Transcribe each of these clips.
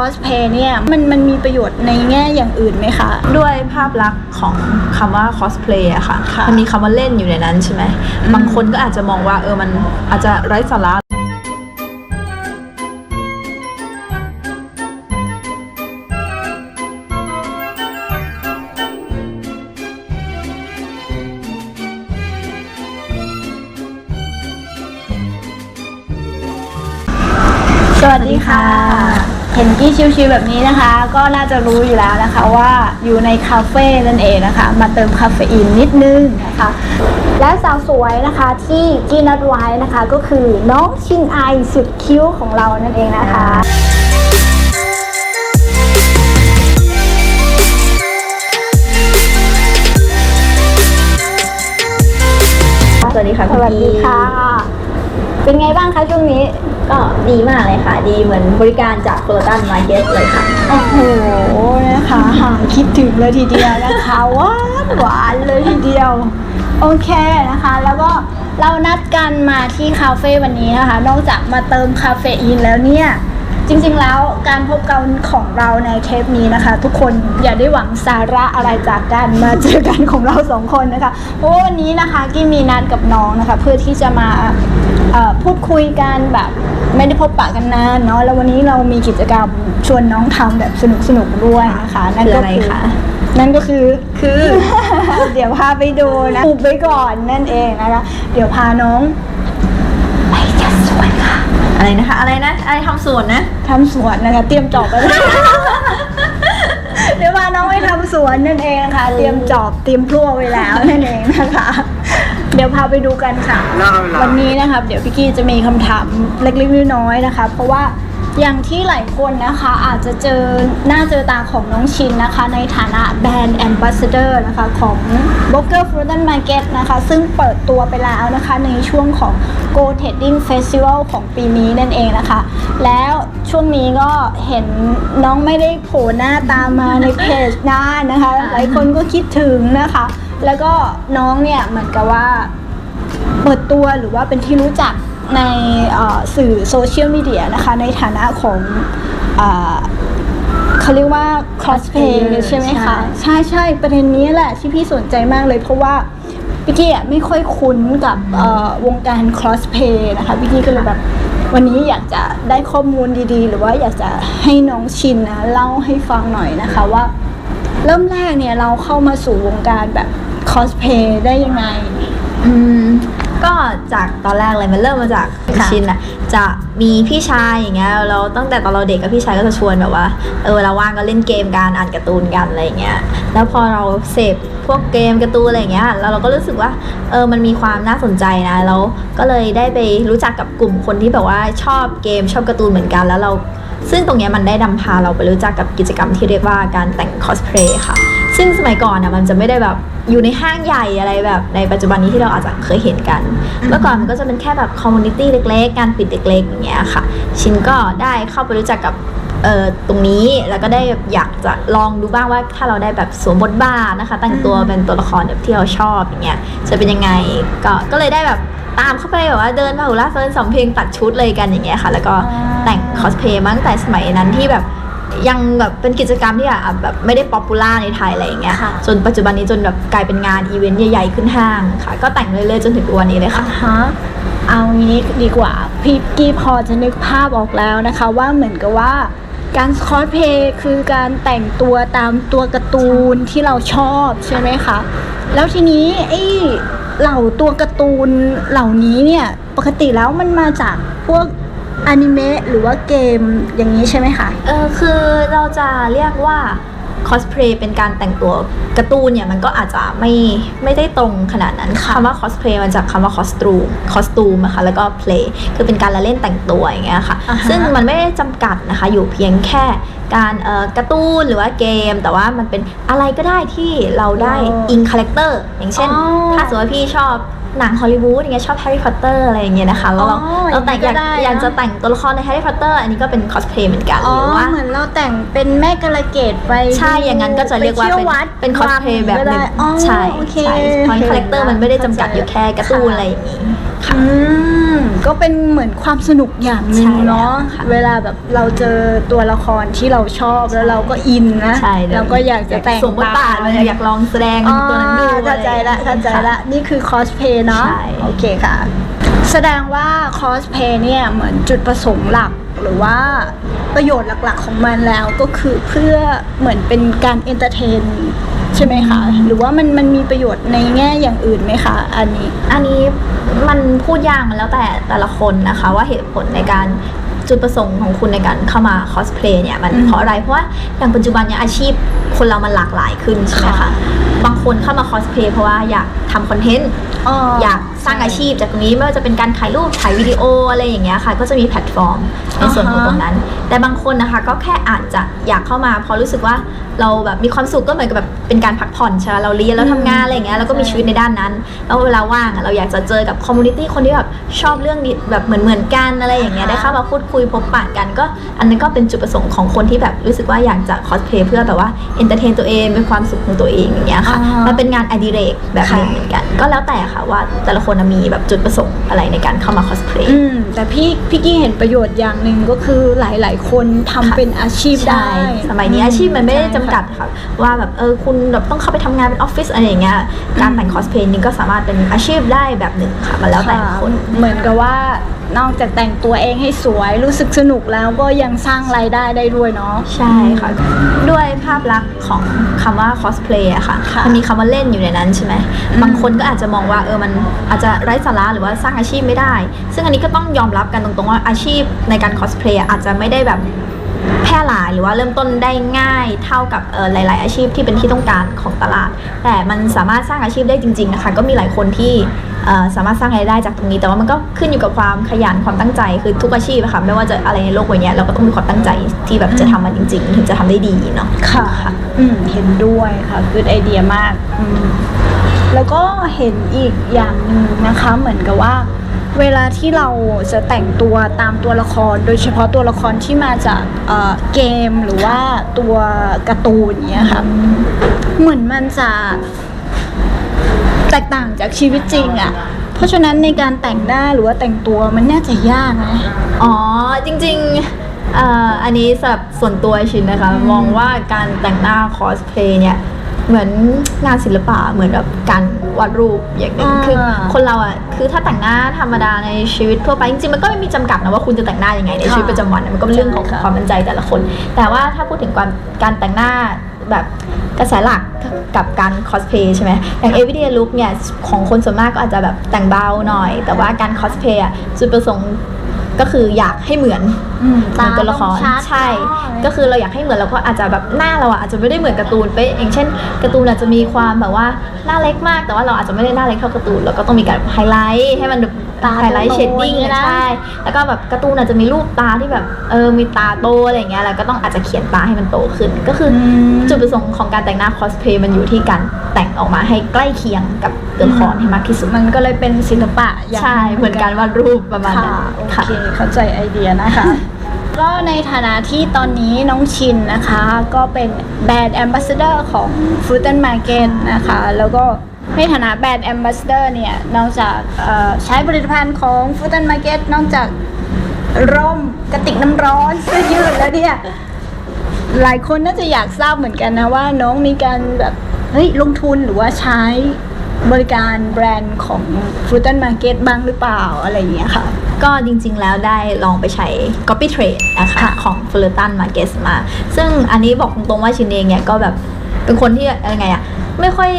อสเพย์เนี่ยมันมันมีประโยชน์ในแง่อย่างอื่นไหมคะ ด้วยภาพลักษณ์ของคำว่า cosplay อะค่ะค่ะ มันมีคำว่าเล่นอยู่ในนั้นใช่ไหมอืมบางคนก็อาจจะมองว่าเออมันอาจจะไร้สาระสวัสดีค่ะ เห็นกี้ชิวๆแบบนี้นะคะ ก็น่าจะรู้อยู่แล้วนะคะว่าอยู่ในคาเฟ่นั่นเองนะคะ มาเติมคาเฟอีนนิดนึงนะคะ และสาวสวยนะคะที่กี้นัดไว้นะคะ ก็คือน้องชิงไอสุดคิ้วของเรานั่นเองนะคะสวัสดีค่ะสวัสดีค่ะ เป็นไงบ้างคะช่วงนี้ก็ดีมากเลยค่ะ ดีเหมือนบริการจากโคโลตันมาเก็ตเลยค่ะ โอ้โหนะคะหายคิดถึงเลยทีเดียวนะคะหวานหวานเลยทีเดียว โอเคนะคะ แล้วก็เรานัดกันมาที่คาเฟ่วันนี้นะคะ นอกจากมาเติมคาเฟอีนแล้วเนี่ย จริงๆแล้วการพบกันของเราในเทปนี้นะคะ ทุกคนอย่าได้หวังสาระอะไรจากการมาเจอกันของเราสองคนนะคะเพราะว่าวันนี้นะคะกี้มีนัดกับน้องนะคะ เพื่อที่จะมา เอ่อพูดคุยกันแบบไม่ได้พบปะกันนานเนาะแล้ววันนี้เรามีกิจกรรมชวนน้องทำแบบสนุกๆด้วยนะคะ นั่นก็คืออะไรคะ นั่นก็คือ คือ เดี๋ยวพาไปดูนะปลูกไว้ก่อนนั่นเองนะคะ เดี๋ยวพาน้องไปจัดสวนค่ะอะไรนะคะ อะไรนะอะไรทำสวนนะ ทำสวนนะคะ เตรียมจอบไปเลยเดี๋ยวพาน้องไปทำสวนนั่นเองนะคะเตรียมจอบเตรียมพลั่วไว้แล้วนั่นเองนะคะเดี๋ยวพาไปดูกันค่ะวันนี้นะครับ เดี๋ยวพี่กี้จะมีคำถามเล็กๆน้อยๆนะคะ เพราะว่าอย่างที่หลายคนนะคะอาจจะเจอหน้าเจอตาของน้องชินนะคะ ในฐานะแบรนด์แอมบ s สเดอร์นะคะของ b o k e r Fruit Market นะคะ ซึ่งเปิดตัวไปแล้วนะคะในช่วงของ Go Trading Festival ของปีนี้นั่นเองนะคะ แล้วช่วงนี้ก็เห็นน้องไม่ได้โผล่หน้าตามมาในเพจนานนะคะ หลายคนก็คิดถึงนะคะ แล้วก็น้องเนี่ยเหมือนกับว่าเปิดตัวหรือว่าเป็นที่รู้จักในสื่อโซเชียลมีเดียนะคะ ในฐานะของเขาเรียกว่า cosplay ใช่ไหมคะ ใช่ใช่ประเด็นนี้แหละที่พี่สนใจมากเลยเพราะว่าพี่กี้อะไม่ค่อยคุ้นกับวงการ cosplay นะคะพี่กี้ก็เลยแบบวันนี้อยากจะได้ข้อมูลดีๆ หรือว่าอยากจะให้น้องชินนะเล่าให้ฟังหน่อยนะคะว่า เริ่มแรกเนี่ยเราเข้ามาสู่วงการแบบ cosplay ได้ยังไง อืมก็จากตอนแรกเลยมันเริ่มมาจากค่ะชินอะจะมีพี่ชายอย่างเงี้ยเราตั้งแต่ตอนเราเด็กกับพี่ชายก็จะชวนแบบว่าเออเวลาว่างก็เล่นเกมกันอ่านการ์ตูนกันอะไรอย่างเงี้ยแล้วพอเราเสพพวกเกมการ์ตูนอะไรอย่างเงี้ยแล้วเราก็รู้สึกว่าเออมันมีความน่าสนใจนะแล้วก็เลยได้ไปรู้จักกับกลุ่มคนที่แบบว่าชอบเกมชอบการ์ตูนเหมือนกัน แล้วเรา ซึ่งตรงนี้มันได้นำพาเราไปรู้จักกับกิจกรรมที่เรียกว่าการแต่งคอสเพลย์ค่ะ ซึ่งสมัยก่อนอะมันจะไม่ได้แบบอยู่ในห้างใหญ่อะไรแบบในปัจจุบันนี้ที่เราอาจจะเคยเห็นกัน เมื่อก่อนมันก็จะเป็นแค่แบบคอมมูนิตี้เล็กๆ การปิดเล็กๆอย่างเงี้ยค่ะ ชินก็ได้เข้าไปรู้จักกับตรงนี้แล้วก็ได้อยากจะลองดูบ้างว่าถ้าเราได้แบบสวมบทบาทนะคะ แต่งตัวเป็นตัวละครแบบที่เราชอบอย่างเงี้ยจะเป็นยังไงก็ก็เลยได้แบบ ตามเข้าไปแบบว่าเดินมาหูล่าเฟิร์นสองเพลงตัดชุดเลยกันอย่างเงี้ยค่ะ แล้วก็อ่าแต่งคอสเพลย์มาตั้งแต่สมัยนั้นที่แบบยังแบบเป็นกิจกรรมที่อะแบบไม่ได้ป๊อปปูล่าในไทยอะไรอย่างเงี้ยค่ะจนปัจจุบันนี้จนแบบกลายเป็นงานอีเวนต์ใหญ่ๆขึ้นห้างค่ะ ก็แต่งเรื่อยๆจนถึงทุกวันนี้เลยค่ะอ่าฮะเอางี้ดีกว่าพี่กี้พอจะนึกภาพออกแล้วนะคะ ว่าเหมือนกับว่าการคอสเพลย์คือการแต่งตัวตามตัวการ์ตูนที่เราชอบใช่ไหมคะ แล้วทีนี้ไอ้ เหล่าตัวการ์ตูนเหล่านี้เนี่ยปกติแล้วมันมาจากพวกอนิเมะหรือว่าเกมอย่างนี้ใช่ไหมคะ เออคือเราจะเรียกว่า คอสเพลย์เป็นการแต่งตัวการ์ตูนเนี่ยมันก็อาจจะไม่ไม่ได้ตรงขนาดนั้นคำว่าคอสเพลย์มันจากคำว่าคอสตูมคอสตูมนะคะแล้วก็เพลย์คือเป็นการละเล่นแต่งตัวอย่างเงี้ยค่ะอ่าฮะซึ่งมันไม่ได้จำกัดนะคะ อยู่เพียงแค่การเอ่อการ์ตูนหรือว่าเกม แต่ว่ามันเป็นอะไรก็ได้ที่เราได้อิงคาแรคเตอร์อย่างเช่นอ๋อถ้าสมมติว่าพี่ชอบ หนังฮอลลีวูดอย่างเงี้ยชอบแฮร์รี่พอตเตอร์อะไรอย่างเงี้ยนะคะแล้วเราอ๋อเราแต่งอยากอย่างนี้ก็ได้อยากนะจะแต่งตัวละครในแฮร์รี่พอตเตอร์อันนี้ก็เป็นคอสเพลย์เหมือนกันอ๋อ หรือว่า เหมือนเราแต่งเป็นแม่กระเกดไปใช่ อย่างนั้นก็จะเรียกว่าไปเป็นที่วัดเป็นคอสเพลย์แบบหนึ่งก็ได้อ๋อใช่โอเคใช่เพราะคาแรคเตอร์มันไม่ได้จำกัดอยู่แค่การ์ตูนค่ะอะไรอย่างนี้ค่ะอืม ก็เป็นเหมือนความสนุกอย่างหนึ่งใช่แล้วเนาะค่ะเวลาแบบเราเจอตัวละครที่เราชอบแล้วเราก็อินนะใช่เลย เราก็อยากจะแต่งสมบทบาทตมเลยอยากลองแสดงเป็นตัวนั้นดูอ่าเข้าใจละเข้าใจละ นี่คือคอสเพย์เนาะใช่ โอเคค่ะ แสดงว่าคอสเพย์เนี่ยเหมือนจุดประสงค์หลัก หรือว่าประโยชน์หลักๆของมันแล้วก็คือเพื่อเหมือนเป็นการเอนเตอร์เทน ใช่ไหมคะ หรือว่ามันมันมีประโยชน์ในแง่อย่างอื่นไหมคะ อันนี้ อันนี้มันพูดยากมันแล้วแต่แต่ละคนนะคะ ว่าเหตุผลในการจุดประสงค์ของคุณในการเข้ามาคอสเพลย์เนี่ยมันอืมเพราะอะไร เพราะว่าอย่างปัจจุบันเนี่ยอาชีพคนเรามันหลากหลายขึ้นใช่ไหมค่ะคะบางคนเข้ามาคอสเพลย์เพราะว่าอยากทำคอนเทนต์ อยากสร้างอา ชีพจากตรงนี้ไม่ว่าจะเป็นการถ่ายรูปถ่ายวิดีโออะไรอย่างเงี้ยค่ะ ก็จะมีแพลตฟอร์มในส่วนของตรงนั้น แต่บางคนนะคะก็แค่อาจจะอยากเข้ามาเพราะรู้สึกว่าเราแบบมีความสุขก็เหมือนกับแบบเป็นการพักผ่อนใช่ไหมเราเรียนแล้วทำงานอะไรอย่างเงี้ยแล้วก็มีชีวิตในด้านนั้น แล้วเวลาว่างอะเราอยากจะเจอกับคอมมูนิตี้คนที่แบบชอบเรื่องนี้แบบเหมือนเหมือนๆกันอะไรอย่างเงี้ยได้เข้ามาพูดคุยพบปะกันก็อันนั้นก็เป็นจุดประสงค์ของคนที่แบบรู้สึกว่าอยากจะคอสเพลย์เพื่อแบบว่าเอนเตอร์เทนตัวเองเป็นความสุขของตัวเองอย่างเงี้ยค่ะอ่าฮะมันเป็นงานอดิเรกแบบหนึงค่ะเหมือนกัน ก็แล้วแต่ค่ะว่าแต่ละคนน่ะมีแบบจุดประสงค์อะไรในการเข้ามาคอสเพลย์อืมแต่พี่พี่กี้เห็นประโยชน์อย่างหนึ่งก็คือหลาย ๆ คนทำค่ะเป็นอาชีพได้ใช่สมัยนี้อาชีพมันไม่ได้จำกัดค่ะว่าแบบเออคุณแบบต้องเข้าไปทำงานเป็นออฟฟิศอะไรอย่างเงี้ยการแต่งคอสเพลย์นี่ก็สามารถเป็นอาชีพได้แบบหนึ่งค่ะมันแล้วแต่คนเหมือนกับว่านอกจากแต่งตัวเองให้สวยรู้สึกสนุกแล้วก็ยังสร้างรายได้ได้ด้วยเนาะ ใช่ค่ะ ด้วยภาพลักษณ์ของคำว่าคอสเพลย์อะค่ะค่ะมันมีคำว่าเล่นอยู่ในนั้นใช่ไหมอืม บางคนก็อาจจะมองว่าเออมันอาจจะไร้สาระหรือว่าสร้างอาชีพไม่ได้ ซึ่งอันนี้ก็ต้องยอมรับกันตรงๆว่าอาชีพในการคอสเพลย์อาจจะไม่ได้แบบแพร่หลายหรือว่าเริ่มต้นได้ง่ายเท่ากับเออหลาย ๆ อาชีพที่เป็นที่ต้องการของตลาด แต่มันสามารถสร้างอาชีพได้จริง ๆ นะคะ ก็มีหลายคนที่เอ่อ สามารถสร้างรายได้จากตรงนี้ แต่ว่ามันก็ขึ้นอยู่กับความขยันความตั้งใจคือทุกอาชีพอะค่ะไม่ว่าจะอะไรในโลกใบเนี้ยเราก็ต้องมีความตั้งใจที่แบบจะทำมันจริง ๆ ถึงจะทำได้ดีเนาะค่ะอืมเห็นด้วยค่ะคือไอเดียมากอืมแล้วก็เห็นอีกอย่างหนึ่งนะคะเหมือนกับว่าเวลาที่เราจะแต่งตัวตามตัวละคร โดยเฉพาะตัวละครที่มาจากเอ่อเกมหรือว่าตัวการ์ตูนอย่างเงี้ยค่ะเหมือนมันจะ แตกต่างจากชีวิตจริงอะ่ะ เพราะฉะนั้นในการแต่งหน้าหรือว่าแต่งตัวมันน่าจะยากนะ อ๋อจริงๆเอ่ออันนี้สำหรับส่วนตัวชินนะคะ มองว่าการแต่งหน้าคอสเพลย์เนี่ยเหมือนงานศิลปะเหมือนแบบการวาดรูปอย่างหนึ่งอ่า คือคนเราอะคือถ้าแต่งหน้าธรรมดาในชีวิตทั่วไปจริงๆมันก็ไม่มีจำกัดนะว่าคุณจะแต่งหน้ายังไงในชีวิตประจำวันนะมันก็เป็นเรื่องของใช่ค่ะความมั่นใจแต่ละคน แต่ว่าถ้าพูดถึงการการแต่งหน้า แบบกระแสหลักกับการคอสเพย์ใช่ไหมอย่าง everyday look เนี่ย ของคนส่วนมากก็อาจจะแบบแต่งเบาหน่อย แต่ว่าการคอสเพย์อะจุดประสงค์ก็คืออยากให้เหมือน อืมเหมือนตัวละครตาต้องชัดใช่ เนอะก็คือเราอยากให้เหมือนเราก็อาจจะแบบหน้าเราอะอาจจะไม่ได้เหมือนการ์ตูนเป๊ะอย่างเช่นการ์ตูนอาจจะมีความแบบว่าหน้าเล็กมาก แต่ว่าเราอาจจะไม่ได้หน้าเล็กเท่าการ์ตูนเราก็ต้องมีการไฮไลท์ให้มันแบบตาไฮไลท์โตๆเชดดิ้งอย่างเงี้ยนะ ใช่แล้วก็แบบการ์ตูนอาจจะมีรูปตาที่แบบเออมีตาโตอะไรอย่างเงี้ยเราก็ต้องอาจจะเขียนตาให้มันโตขึ้น ก็คืออม จุดประสงค์ของการแต่งหน้าคอสเพย์มันอยู่ที่การแต่งออกมาให้ใกล้เคียงกับตัวละครให้มากที่สุดมันก็เลยเป็นศิลปะอย่างใช่เหมือนการวาดรูปประมาณนั้นค่ะโอเค เข้าใจไอเดียนะคะ ก็ในฐานะที่ตอนนี้น้องชินนะคะ ก็เป็นแบรนด์แอมบาสเดอร์ของ f o o d and Market นะคะ แล้วก็ในฐานะแบรนด์แอมบาสเดอร์เนี่ย นอกจากใช้ผลิตภัณฑ์ของ f o o d and Market นอกจากร่มกระติกน้ำร้อนเสื้อยืดแล้วเนี่ย หลายคนน่าจะอยากทราบเหมือนกันนะว่าน้องมีการแบบเฮ้ยลงทุนหรือว่าใช้ บริการแบรนด์ของ f o o d and Market บ้างหรือเปล่าอะไรอย่างเงี้ยค่ะ ก็จริงๆแล้วได้ลองไปใช้ Copy Trade นะคะค่ะของ f u l l e r t o n Markets มา ซึ่งอันนี้บอกตรงๆว่าชินเองเนี่ยก็แบบเป็นคนที่อะไรไงอะ ไม่ค่อย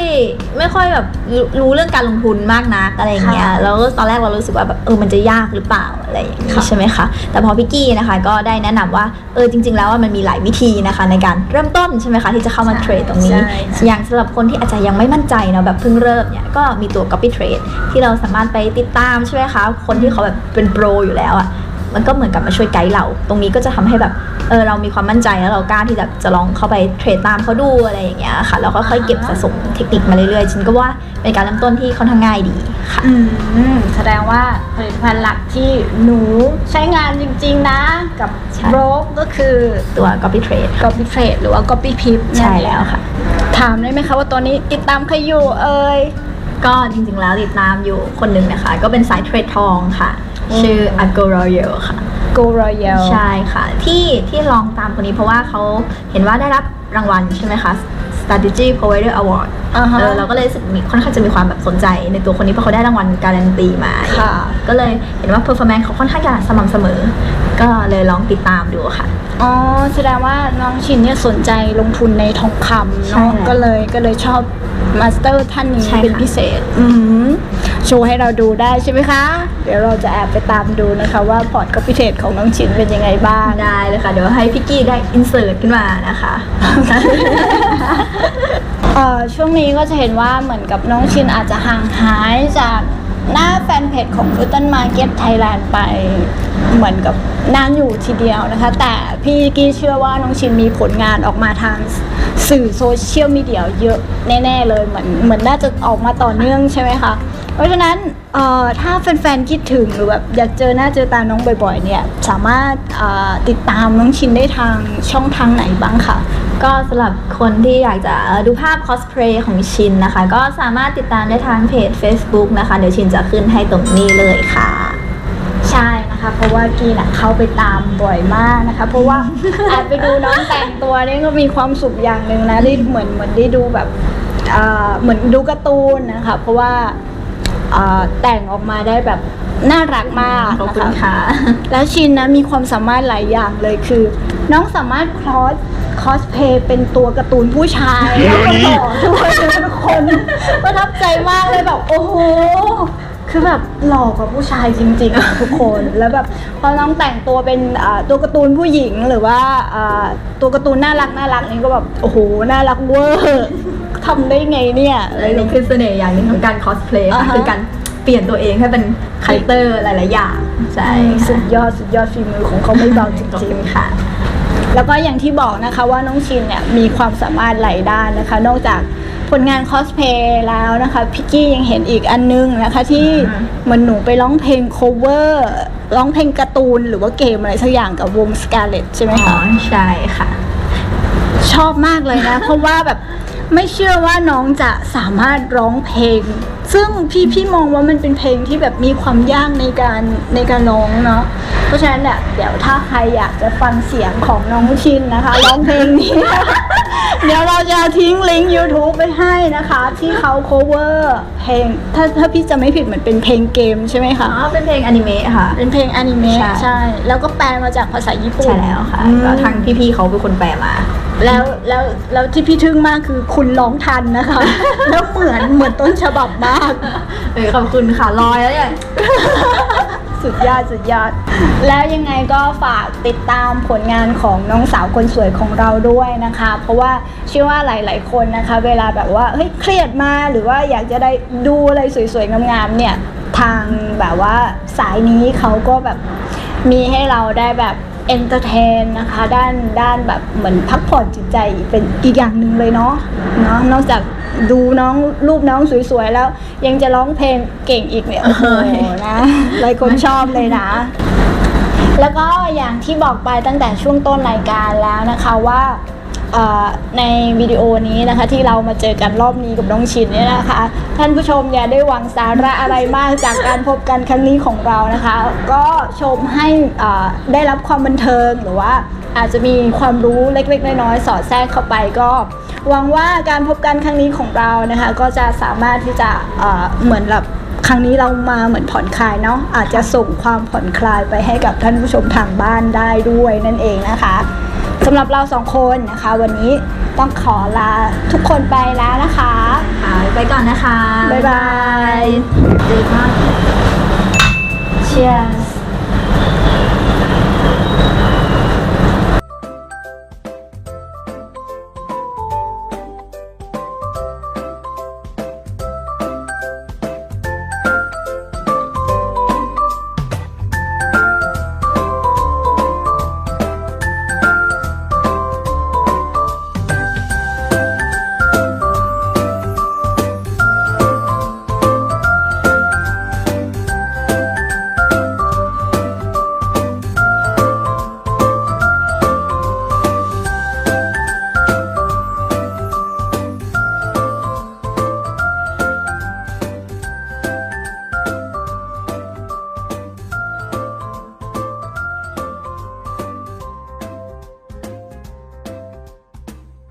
ไม่ค่อยแบบรู้รู้เรื่องการลงทุนมากนักอะไรอย่างเงี้ยค่ะแล้วตอนแรกเรารู้สึกว่าแบบเออมันจะยากหรือเปล่าอะไรอย่างงี้ค่ะใช่ไหมคะแต่พอพี่กี้นะคะก็ได้แนะนำว่าเออจริง ๆ แล้วว่ามันมีหลายวิธีนะคะ ในการเริ่มต้นใช่ไหมคะที่จะเข้ามาใช่เทรดตรงนี้ใช่ค่ะอย่างสำหรับคนที่อาจจะยังไม่มั่นใจเนาะแบบเพิ่งเริ่มเนี่ยก็มีตัว copy trade ที่เราสามารถไปติดตามใช่ไหมคะคนที่เขาแบบเป็นโปรอยู่แล้วอะ่ะ มันก็เหมือนกับมาช่วยไกด์เรา ตรงนี้ก็จะทำให้แบบเออเรามีความมั่นใจแล้วเรากล้าที่จะจะลองเข้าไปเทรดตามเขาดูอะไรอย่างเงี้ยค่ะแล้วก็ค่อยเก็บสะสมเทคนิคมาเรื่อยๆฉันก็ว่าเป็นการเริ่มต้นที่ค่อนข้างง่ายดีค่ะอืมแสดงว่าผลิตภัณฑ์หลักที่หนูใช้งานจริง ๆ นะ กับใช่โบรกก็คือตัว copy trade Copy Trade หรือว่า Copy Pip ใช่แล้วค่ะ ถามได้ไหมคะว่าตอนนี้ติดตามใครอยู่เอ่ย ก็จริงๆแล้วติดตามอยู่คนหนึ่งนะคะ ก็เป็นสายเทรดทองค่ะ ชื่อ a g o Royal ค่ะ Go Royal ใช่ค่ะ ที่ที่ลองตามคนนี้เพราะว่าเขาเห็นว่าได้รับรางวัลใช่ไหมคะ Strategy Provider Award อ่าฮะ เออเราก็เลยรู้สึกมีค่อนข้างจะมีความแบบสนใจในตัวคนนี้เพราะเขาได้รางวัลการันตีมา ค่ะ ก็เลยเห็นว่า performance เขาค่อนข้างจะสม่ำเสมอ ก็เลยลองติดตามดูค่ะ อ๋อ แสดงว่าน้องชินเนี่ยสนใจลงทุนในทองคำใช่เนาะ แล้วก็เลยก็เลยชอบมาสเตอร์ท่านนี้ใช่ค่ะ เป็นพิเศษ อืม โชว์ให้เราดูได้ใช่ไหมคะ เดี๋ยวเราจะแอบไปตามดูนะคะว่าพอร์ตคอพิเทตของน้องชินเป็นยังไงบ้าง ได้เลยค่ะ เดี๋ยวให้พี่กี้ได้ insert ขึ้นมานะคะเอ่อช่วงนี้ก็จะเห็นว่าเหมือนกับน้องชินอาจจะห่างหายจากหน้าแฟนเพจของ f ุต t นมาร์เก็ตไทยแลนด์ไปเหมือนกับนานอยู่ทีเดียวนะคะ แต่พี่กี้เชื่อว่าน้องชินมีผลงานออกมาทางสื่อโซเชียลมีเดียเยอะแน่ ๆ เลยเหมือนเหมือนน่าจะออกมาต่อเนื่องใช่ไหมคะ เพราะฉะนั้นเอ่อถ้าแฟนๆคิดถึงหรือแบบอยากเจอหน้าเจอตาน้องบ่อยๆเนี่ยสามารถเอ่อติดตามน้องชินได้ทางช่องทางไหนบ้างคะก็สำหรับคนที่อยากจะดูภาพคอสเพลย์ของชินนะคะ ก็สามารถติดตามได้ทางเพจ Facebook นะคะ เดี๋ยวชินจะขึ้นให้ตรงนี้เลยค่ะ ใช่นะคะ เพราะว่ากีน่ะเข้าไปตามบ่อยมากนะคะ เพราะว่า แอบไปดูน้องแต่งตัวนี่ก็มีความสุขอย่างหนึ่งนะที่เหมือนเหมือนได้ดูแบบอ่าเหมือนดูการ์ตูนนะคะ เพราะว่า อ่าแต่งออกมาได้แบบน่ารักมากขอบนะคุณคะค่ะ แล้วชินนะมีความสามารถหลายอย่างเลยคือ น้องสามารถคอสคอสเพย์เป็นตัวการ์ตูนผู้ชายแล้วก็หล่อด้วยทุกคนประทับใจมากเลยแบบโอ้โห คือแบบหล่อกว่าผู้ชายจริงๆอะทุกคนแล้วแบบพอน้องแต่งตัวเป็นอ่าตัวการ์ตูนผู้หญิงหรือว่าอ่าตัวการ์ตูนน่ารักน่ารักนี่ก็แบบโอ้โหน่ารักเวอร์ทำได้ไงเนี่ยอะไรอันอย่างนี้เงี้ย คือเสน่ห์อย่างหนึงของการคอสเพลย์อ่าค่ะฮะ คือการเปลี่ยนตัวเองให้เป็นคาแรคเตอร์หลาย ๆ อย่างใช่สุดยอดสุดยอดฝีมือของเขาไม่เบาจขอบริงคุณๆ ค่ะ แล้วก็อย่างที่บอกนะคะว่าน้องชินเนี่ยมีความสามารถหลายด้านนะคะ นอกจาก ผลงานคอสเพลย์แล้วนะคะพิกกี้ยังเห็นอีกอันนึงนะคะ ที่อืมเหมันหนูไปร้องเพลง cover ร้องเพลงการ์ตูนหรือว่าเกมอะไรสักอย่างกับวง Scarlet ใช่ไหมอ๋อคะใช่ค่ะ ชอบมากเลยนะ เพราะว่าแบบไม่เชื่อว่าน้องจะสามารถร้องเพลง ซึ่งพี่พี่มองว่ามันเป็นเพลงที่แบบมีความยากในการในการร้องเนาะเพราะฉะนั้นเนี่ยเดี๋ยวถ้าใครอยากจะฟังเสียงของน้องชินนะคะร้องเพลงนี้ เดี๋ยวเราจะทิ้งลิงก์ YouTube ไปให้นะคะ ที่เขา cover เพลง ถ้าถ้าพี่จะไม่ผิดเหมือนเป็นเพลงเกมใช่ไหมอ๋คะอเป็นเพลงอนิเมะค่ะ เป็นเพลงอนิเมะใช่ ใช่ แล้วก็แปลมาจากภาษาญี่ปุ่นใช่แล้วค่ะอืม ก็ทางพี่ๆเขาเป็นคนแปลมา แล้วแล้วแล้วที่พี่ทึ่งมากคือคุณร้องทันนะคะ แล้วเหมือนเหมือนต้นฉบับมากเออขอบคุณค่ะลอยแล้วเนี่ย สุดยอดสุดยอด แล้วยังไงก็ฝากติดตามผลงานของน้องสาวคนสวยของเราด้วยนะคะ เพราะว่าเชื่อว่าหลาย ๆ คนนะคะ เวลาแบบว่าเฮ้ยเครียดมาหรือว่าอยากจะได้ดูอะไรสวยๆงามๆเนี่ย ทางแบบว่าสายนี้เขาก็แบบมีให้เราได้แบบ เอนเตอร์เทนนะคะด้านด้านแบบเหมือนพักผ่อนจิตใจเป็นอีกอย่างหนึ่งเลยเนาะเนาะนอกจากดูน้องรูปน้องสวยๆแล้ว ยังจะร้องเพลงเก่งอีกเนี่ยโอ้โหนะหลายคนชอบเลยนะ แล้วก็อย่างที่บอกไปตั้งแต่ช่วงต้นรายการแล้วนะคะว่าเอ่อ ในวิดีโอนี้นะคะที่เรามาเจอกันรอบนี้กับน้องชินเนี่ยนะคะ ท่านผู้ชมอย่าได้หวังสาระอะไรมากจากการพบกันครั้งนี้ของเรานะคะ ก็ชมให้ได้รับความบันเทิงหรือว่าอาจจะมีความรู้เล็กๆ น้อยๆสอดแทรกเข้าไปก็หวังว่าการพบกันครั้งนี้ของเรานะคะ ก็จะสามารถที่จะเหมือนแบบครั้งนี้เรามาเหมือนผ่อนคลายเนาะอาจจะส่งความผ่อนคลายไปให้กับท่านผู้ชมทางบ้านได้ด้วยนั่นเองนะคะ สำหรับเราสองคนนะคะ วันนี้ต้องขอลาทุกคนไปแล้วนะคะค่ะไปก่อนนะคะ บ๊ายบายดีมาก Cheers